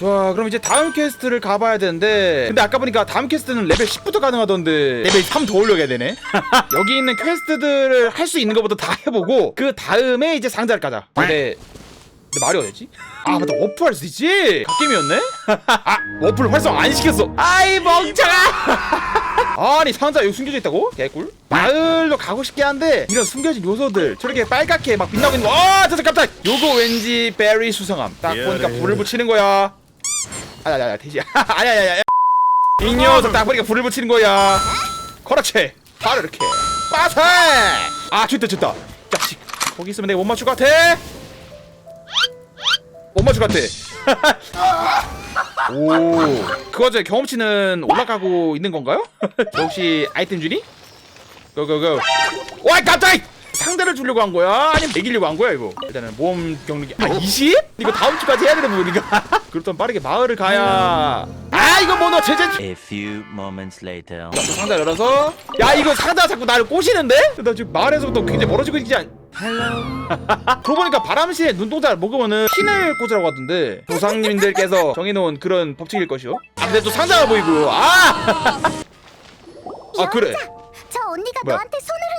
자 그럼 이제 다음 퀘스트를 가봐야 되는데 근데 아까 보니까 다음 퀘스트는 레벨 10부터 가능하던데 레벨 3 더 올려야 되네. 여기 있는 퀘스트들을 할 수 있는 것부터 다 해보고 그 다음에 이제 상자를 까자. 근데 근데 말이 어딨지? 아 맞다. 워프 할 수 있지? 갓게임이었네? 아 워프를 활성 안 시켰어. 아이 멍청아! 아니 상자 여기 숨겨져 있다고? 개꿀. 마을로 가고 싶긴 한데 이런 숨겨진 요소들 저렇게 빨갛게 막 빛나고 있는 거아 진짜 깜짝! 요거 왠지 베리 수성함. 딱 보니까 불을 붙이는 거야 아야야야 돼지 아야야야 이 녀석 딱 보니까 불을 붙이는 거야. 그렇지. 바로 이렇게. 빠세! 아 됐다 됐다. 자식 거기 있으면 내가 못 맞출 것 같아? 못 맞출 것 같아. 오 그거죠 경험치는 올라가고 있는 건가요? 저 혹시 아이템 주니? 고고고. 와 깜짝 상대를 주려고 한 거야? 아니면 매기려고 한 거야 이거 일단은 모험 경력이 아 20? 이거 다음 주까지 해야 되는 부분인가? 그렇다면 빠르게 마을을 가야 아 이거 뭐너 제재 A few moments later. 자, 상자 열어서 야 이거 상자 자꾸 나를 꼬시는데? 나 지금 마을에서부터 굉장히 멀어지고 있지 않... 그러고 보니까 바람씨의 눈동자를 먹으면은 핀을 꽂으라고 하던데 조상님들께서 정해놓은 그런 법칙일 것이오 아 근데 또 상자가 보이고 아! 아 그래 저 언니가 뭐야? 너한테 손을.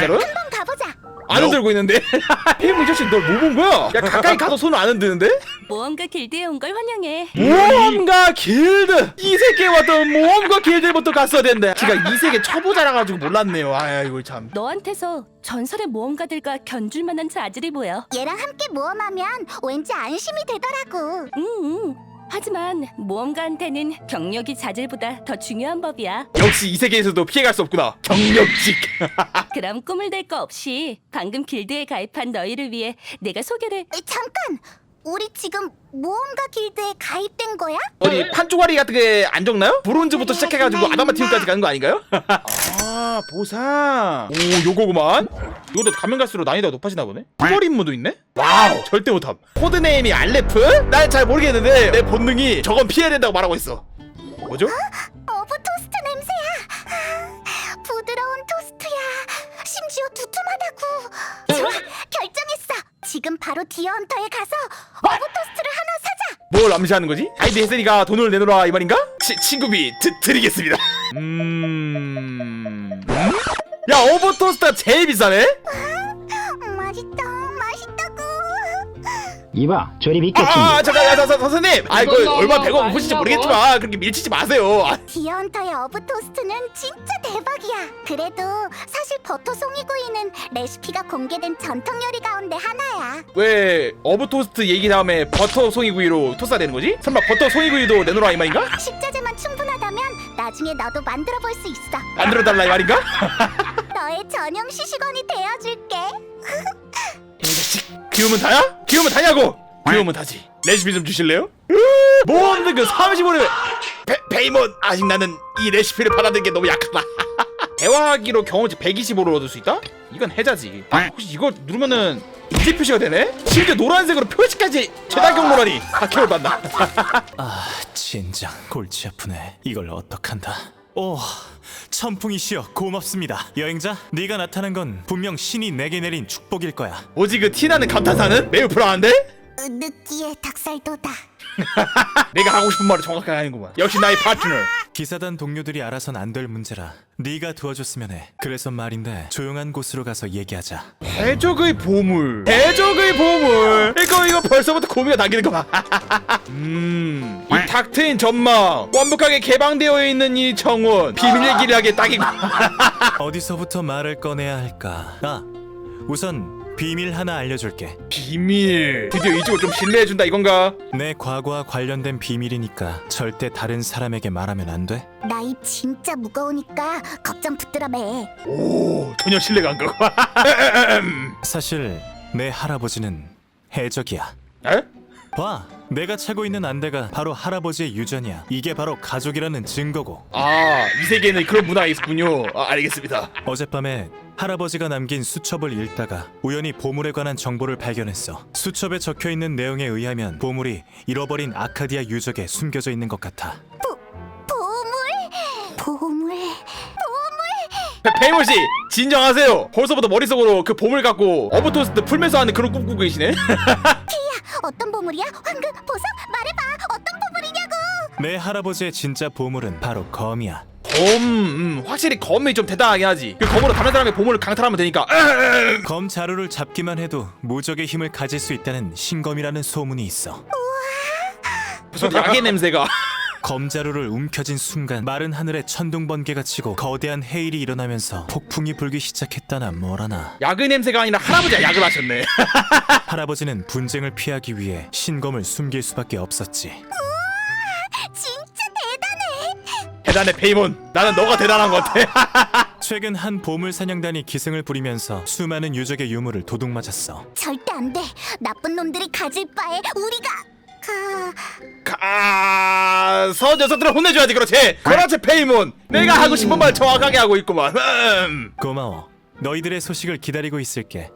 진짜로? 한번 가보자. 안 흔들고 있는데? 이 자식 널 뭐 본 거야? 야 가까이 가도 손을 안 흔드는데? 모험가 길드에 온 걸 환영해. 모험가 길드 이 세계에 왔던 모험가 길드부터 갔어야 된대 제가 이 세계 초보자라 가지고 몰랐네요 아이고 참 너한테서 전설의 모험가들과 견줄 만한 자질이 보여. 얘랑 함께 모험하면 왠지 안심이 되더라고. 응, 응. 하지만 모험가한테는 경력이 자질보다 더 중요한 법이야. 역시 이 세계에서도 피해갈 수 없구나 경력직 그럼 꿈을 댈 거 없이 방금 길드에 가입한 너희를 위해 내가 소개를 에, 잠깐. 우리 지금 모험가 길드에 가입된 거야? 어디 판조가리 같은 게 안 적나요? 브론즈부터 시작해가지고 아다마티움까지 가는 거 아닌가요? 아 보상 오 요거구만 이것도 가면 갈수록 난이도가 높아지나 보네 투벌 임무도 있네? 와우 절대 못함 코드네임이 알레프? 난 잘 모르겠는데 내 본능이 저건 피해야 된다고 말하고 있어 뭐죠? 지금 바로 디어헌터에 가서 어부 토스트를 하나 사자. 뭘 암시하는 거지? 아이디 혜선이가 돈을 내놓으라 이 말인가? 치, 친구비 드, 드리겠습니다 음... 야 오버토스트가 제일 비싸네? 음, 맛있다. 이봐 조립 있겠지 아, 아 잠깐, 야, 자, 자, 선생님. 아, 이거 얼마 배가 고프실지 모르겠지만 그렇게 밀치지 마세요. 아, 디어헌터의 어부 토스트는 진짜 대박이야. 그래도 사실 버터 송이구이는 레시피가 공개된 전통 요리 가운데 하나야. 왜 어부 토스트 얘기 다음에 버터 송이구이로 토스가 되는 거지? 설마 버터 송이구이도 내놓으라 이 말인가? 식자재만 충분하다면 나중에 너도 만들어 볼 수 있어. 만들어 달라 이 말인가? 너의 전용 시식원이 되어줄게. 이 자식. 귀여우면 다야? 귀여우면 다냐고? 귀여우면 다지. 레시피 좀 주실래요? 뭐 없는 그 35레벨 베, 베이몬 아직 나는 이 레시피를 받아들이는 게 너무 약하다 대화하기로 경험치 125를 얻을 수 있다? 이건 해자지 아, 혹시 이거 누르면은 이제 표시가 되네? 심지어 노란색으로 표시까지 최다 경로라니 학회를 받나 아, 진장 골치 아프네. 이걸 어떡한다. 오, 천풍이시여 고맙습니다. 여행자, 네가 나타난 건 분명 신이 내게 내린 축복일 거야. 뭐지 그 티나는 감탄사는? 매우 불안한데? 으, 느끼해 닭살도다. 내가 하고 싶은 말을 정확하게 하는구만 역시 나의 파트너 기사단 동료들이 알아선 안 될 문제라 네가 도와줬으면 해. 그래서 말인데 조용한 곳으로 가서 얘기하자. 해적의 보물 해적의 보물 이거 이거 벌써부터 고민가 당기는 거 봐 음이 탁 트인 전망 완벽하게 개방되어 있는 이 정원 비밀의 길을 하게 딱이고 어디서부터 말을 꺼내야 할까? 아, 우선 비밀 하나 알려줄게. 비밀 드디어 이쪽을 좀 신뢰해준다 이건가 내 과거와 관련된 비밀이니까 절대 다른 사람에게 말하면 안 돼. 나 입 진짜 무거우니까 걱정 붙들어 매. 오 전혀 신뢰가 안 가고 사실 내 할아버지는 해적이야. 에? 봐, 내가 차고 있는 안대가 바로 할아버지의 유전이야. 이게 바로 가족이라는 증거고. 아 이 세계에는 그런 문화가 있었군요 아, 알겠습니다 어젯밤에 할아버지가 남긴 수첩을 읽다가 우연히 보물에 관한 정보를 발견했어. 수첩에 적혀 있는 내용에 의하면 보물이 잃어버린 아카디아 유적에 숨겨져 있는 것 같아. 보물, 보물. 페이몬씨 진정하세요 벌써부터 머릿속으로 그 보물 갖고 어부토스트 풀면서 하는 그런 꿈 꾸고 계시네 어떤 보물이야? 황금, 보석? 말해봐. 어떤 보물이냐고. 내 할아버지의 진짜 보물은 바로 검이야. 검 음, 확실히 검이 좀 대단하긴 하지 그 검으로 다른 사람의 보물을 강탈하면 되니까. 검 자루를 잡기만 해도 무적의 힘을 가질 수 있다는 신검이라는 소문이 있어. 무슨 약의 냄새가 검 자루를 움켜쥔 순간 마른 하늘에 천둥 번개가 치고 거대한 해일이 일어나면서 폭풍이 불기 시작했다나 뭐라나. 약의 냄새가 아니라 할아버지가 약을 마셨네 할아버지는 분쟁을 피하기 위해 신검을 숨길 수밖에 없었지. 대단해. 페이몬 나는 너가 대단한 것 같아 최근 한 보물 사냥단이 기승을 부리면서 수많은 유적의 유물을 도둑맞았어. 절대 안 돼. 나쁜 놈들이 가질 바에 우리가 가. 가서 녀석들을 혼내줘야지 그렇지 그렇지 페이몬 내가 하고 싶은 말 정확하게 하고 있구만 음. 고마워. 너희들의 소식을 기다리고 있을게.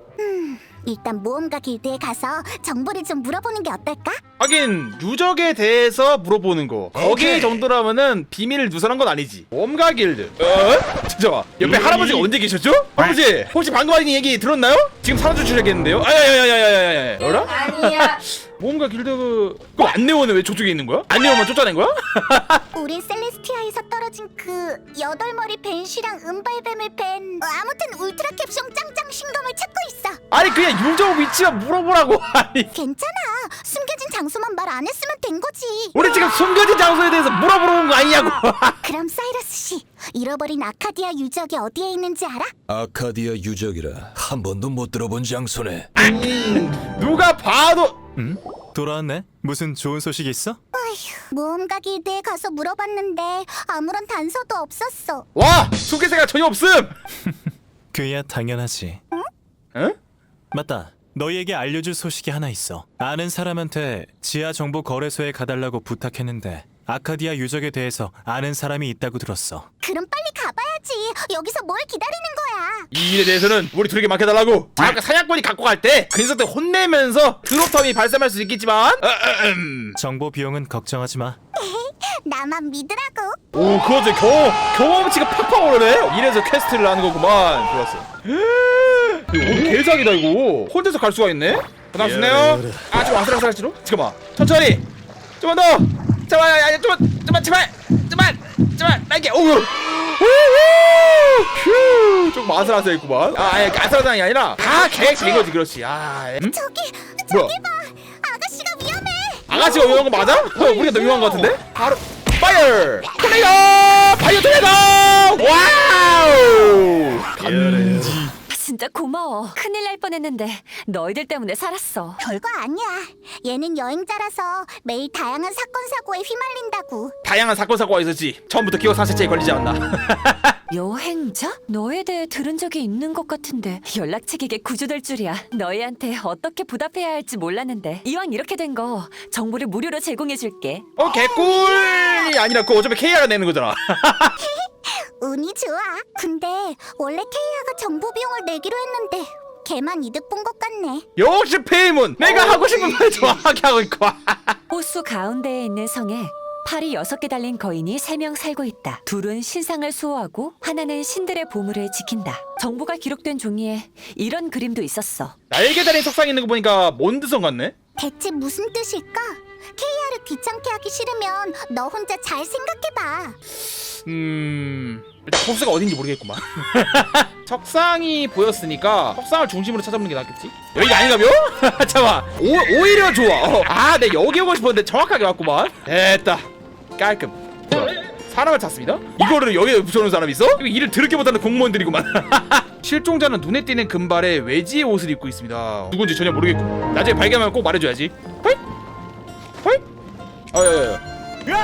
일단 모험가 길드에 가서 정보를 좀 물어보는 게 어떨까? 하긴 유적에 대해서 물어보는 거 거기 정도라면은 비밀을 누설한 건 아니지 모험가 길드 어? 잠깐만 옆에 할아버지가 언제 계셨죠? 할아버지 혹시 방금 하신 얘기 들었나요? 지금 사라져 주셔야겠는데요? 아야야야야야야야 어라? 아니야. 모험가 길드 그... 그 안내원은 왜 저쪽에 있는 거야? 안내원만 쫓아낸 거야? 우린 셀레스티아에서 떨어진 그 여덟 머리 벤쉬랑 은발뱀을 뺀 어, 아무튼 울트라 캡숑 짱짱 신검을 있어. 아니 그냥 유적 위치만 물어보라고 아니 괜찮아. 숨겨진 장소만 말 안 했으면 된 거지. 우리 지금 숨겨진 장소에 대해서 물어보러 온 거 아니냐고 그럼 사이러스 씨, 잃어버린 아카디아 유적이 어디에 있는지 알아? 아카디아 유적이라 한 번도 못 들어본 장소네. 누가 봐도 응? 돌아왔네? 무슨 좋은 소식 있어? 모험가 길드에 가서 물어봤는데 아무런 단서도 없었어. 와 소개세가 전혀 없음 그야 당연하지. 응? 맞다. 너희에게 알려줄 소식이 하나 있어. 아는 사람한테 지하 정보 거래소에 가달라고 부탁했는데 아카디아 유적에 대해서 아는 사람이 있다고 들었어. 그럼 빨리 가봐야지. 여기서 뭘 기다리는 거야? 이 일에 대해서는 우리 둘에게 맡겨달라고 아까 사냥꾼이 갖고 갈때그 녀석들 혼내면서 드롭텀이 발생할 수 있겠지만 어, 어, 음. 정보 비용은 걱정하지 마. 나만 믿으라고. 오 그거지 경험 경험치가 팍팍 오르네 이래서 퀘스트를 하는 거구만 좋았어 이거 오 개작이다 이거. 혼자서 갈 수가 있네? 고맙습네요. 아좀 아슬아슬할지로 잠깐만. 천천히! 좀만 더! 잠깐만 야, 야, 좀만 좀만 제발! 좀만! 좀만 날개! 오우 휴 조금 아슬아슬 했구만. 아 아니 아슬아슬한 게 아니라 다 계획 된 거지 그렇지. 아 음? 저기, 뭐야? 저기 봐. 아가씨가 위험해. 아가씨가 위험한 거 맞아? 어, 우리가 더 위험한 거 같은데? 바로 파이어! 토네이도! 파이어 토네이도! 와우! 감지 진짜 고마워. 큰일 날 뻔했는데 너희들 때문에 살았어. 별거 아니야. 얘는 여행자라서 매일 다양한 사건 사고에 휘말린다고. 다양한 사건 사고가 있었지 처음부터 기억 상실증에 걸리지 않나 여행자? 너에 대해 들은 적이 있는 것 같은데 연락책에게 구조될 줄이야. 너희한테 어떻게 보답해야 할지 몰랐는데 이왕 이렇게 된 거 정보를 무료로 제공해줄게. 어 개꿀이 아니라 그거 어차피 KR가 내는 거잖아 운이 좋아. 근데 원래 케이아가 정보 비용을 내기로 했는데 걔만 이득 본 것 같네. 역시 페이문 내가 하고 싶은 말 정확하게 하고 있고 호수 가운데에 있는 성에 팔이 여섯 개 달린 거인이 세 명 살고 있다. 둘은 신상을 수호하고 하나는 신들의 보물을 지킨다. 정보가 기록된 종이에 이런 그림도 있었어. 날개 달린 석상 있는 거 보니까 몬드성 같네 대체 무슨 뜻일까? 케이아를 귀찮게 하기 싫으면 너 혼자 잘 생각해봐. 음... 일단 호수가 어딘지 모르겠구만 석상이 보였으니까 석상을 중심으로 찾아보는 게 낫겠지? 여기가 아닌가며? 잠깐만 오, 오히려 좋아 어. 아, 내 여기 오고 싶었는데 정확하게 왔구만 됐다 깔끔 좋아. 사람을 찾습니다 이거를 여기에 붙여놓은 사람이 있어? 일을 더럽게 못하는 공무원들이구만 실종자는 눈에 띄는 금발에 외지의 옷을 입고 있습니다 누군지 전혀 모르겠고 나중에 발견하면 꼭 말해줘야지? 어여여여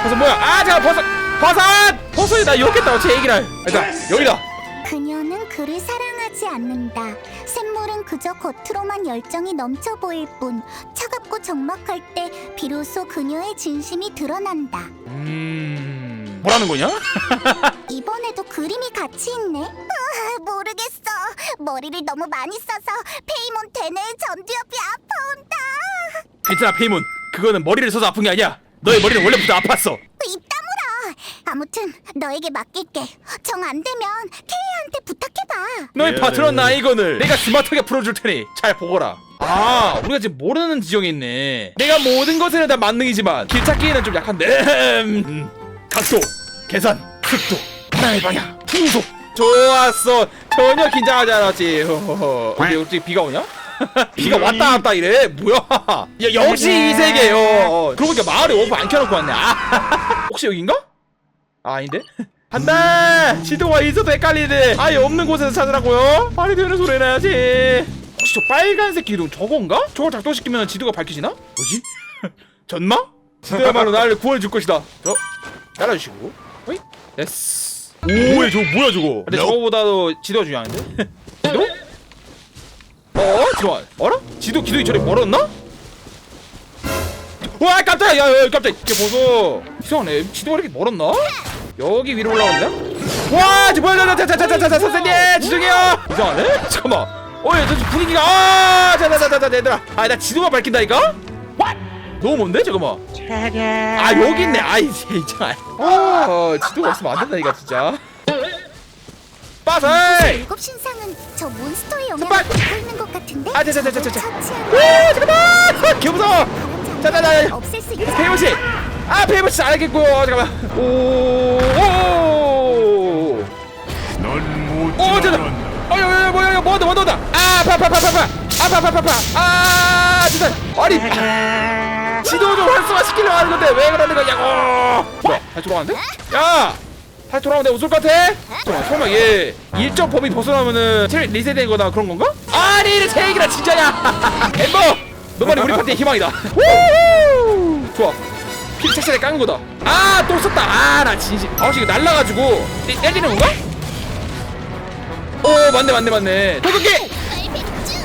버섯 뭐야 아 잠깐 버섯 버섯 버섯이 나 욕했다 제 얘기를 일단 여기다 그녀는 그를 사랑하지 않는다. 샘물은 그저 겉으로만 열정이 넘쳐 보일 뿐 차갑고 적막할 때 비로소 그녀의 진심이 드러난다. 음 뭐라는 거냐? 이번에도 그림이 같이 있네. 으아, 모르겠어. 머리를 너무 많이 써서 페이몬 대뇌의 전두엽이 아파온다. 괜찮아 페이몬 그거는 머리를 써서 아픈 게 아니야 너의 머리는 원래부터 아팠어 입 다물어. 아무튼 너에게 맡길게. 정 안 되면 케이한테 부탁해봐. 너의 파트너 나이건을 내가 스마트하게 풀어줄 테니 잘 보거라 아 우리가 지금 모르는 지형에 있네 내가 모든 것에는 다 만능이지만 길 찾기에는 좀 약한데 음, 각도 계산 속도 바람의 방향 풍속 좋았어 전혀 긴장하지 않았지 호호호. 근데 혹시 비가 오냐? 비가 왔다 갔다 이래 뭐야 야 역시 이 세계요 그러고 보니까 마을에 워프 안 켜놓고 왔네 아 혹시 여긴가? 아 아닌데? 한다 지도가 있어도 헷갈리네 아예 없는 곳에서 찾으라고요? 말이 되는 소리 해야지 혹시 저 빨간색 기둥 저건가? 저걸 작동시키면 지도가 밝혀지나? 뭐지? 전마? 지도야말로 나를 구원해줄 것이다 저 따라주시고 어이? 예스 오이 저거 뭐야 저거 근데 저거보다도 지도가 중요한데? 지도? 어? 잠깐만 어라? 지도 기둥이 저리 멀었나? 와 깜짝이야. 야, 야 깜짝이야. 이게 보소 이상하네. 지도가 이렇게 멀었나? 여기 위로 올라오는데? 와 지금 뭐야? 자자자자자 선생님! 죄송해요! 이상하네? 잠깐만. 어이 저 분위기가 아 자자자자자 얘들아. 아나 지도가 밝힌다니까? 너무 먼데? 잠깐만. 아 여기 있네. 아이 진짜 아 지도가 없으면 안 된다니까 진짜 일곱 신상은 저 몬스터의! 영향을 받고 있는 것 같은데? 아, 자, 자, 자, 자, 자. 처치하면 오 잠깐만 다른 자, 자, 자, 자. 장면을 없앨 수 있다. 페이버씨 아 페이버씨 안 하겠고요 잠깐만 오 오 넌못 오, 잠깐. 어, 야, 야, 뭐야, 야, 뭐한다, 뭐한다, 뭐한다. 아, 파, 파, 파, 파, 파. 아, 파, 파, 파, 파. 아, 진짜. 아니, 아, 지도 좀 활성화 시키려고 하는 건데 왜 그러는 거냐고. 뭐야, 다시 돌아가는데? 야, 다시 돌아오면 내가 웃을 것 같아? 설마 얘 일정 범위 벗어나면은 체력 리셋되거나 그런 건가? 아니, 이제 얘기라 진짜야. 엠버, 너만이 우리 파티의 희망이다. 좋아. 피 착실하게 깐 거다. 아, 또 썼다. 아, 나 진심. 아, 혹시 이거 날라가지고 때- 때리는 건가? 오 맞네 맞네 맞네 도둑기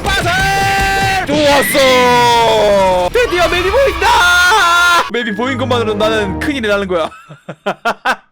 빠살 좋았어 드디어 맵이 보인다 맵이 보인 것만으로 나는 큰일이 나는 거야